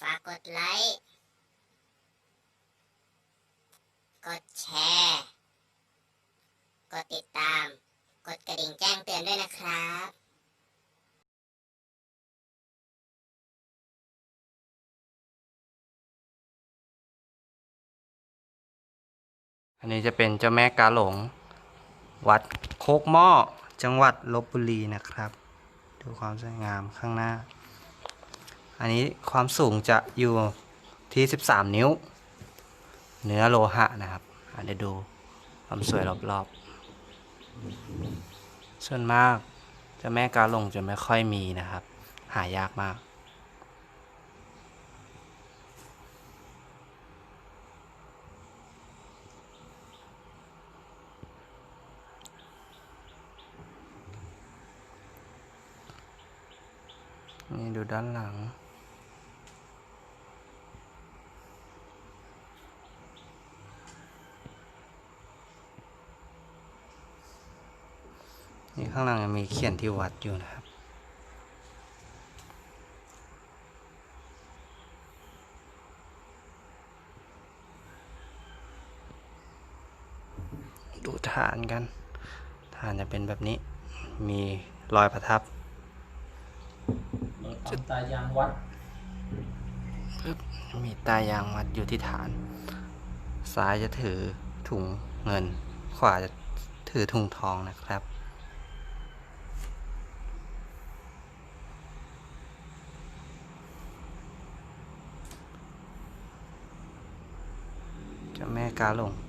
ฝากกดไลค์ กดแชร์ กดติดตาม กดกระดิ่งแจ้งเตือนด้วยนะครับอันนี้จะเป็นเจ้าแม่กาหลง วัดโคกหม้อจังหวัดลบบุรีนะครับ ดูความสวยงามข้างหน้า อันนี้ความสูงจะอยู่ที่ 13 นิ้ว เนื้อโลหะนะครับอันเดี๋ยวดูความสวยรอบๆ ส่วนมากจ้าแม่กาลงจะไม่ค่อยมีนะครับ หายากมาก นี่ดูด้านหลัง นี่ข้างหลังยังมีเขียนที่วัดอยู่นะครับ ดูฐานกัน ฐานจะเป็นแบบนี้ มีรอยประทับเปิดปั๊มตายางวัดปึ๊บมีตายางมัดอยู่ที่ฐาน ซ้ายจะถือถุงเงิน ขวาจะถือถุงทองนะครับ 加弄。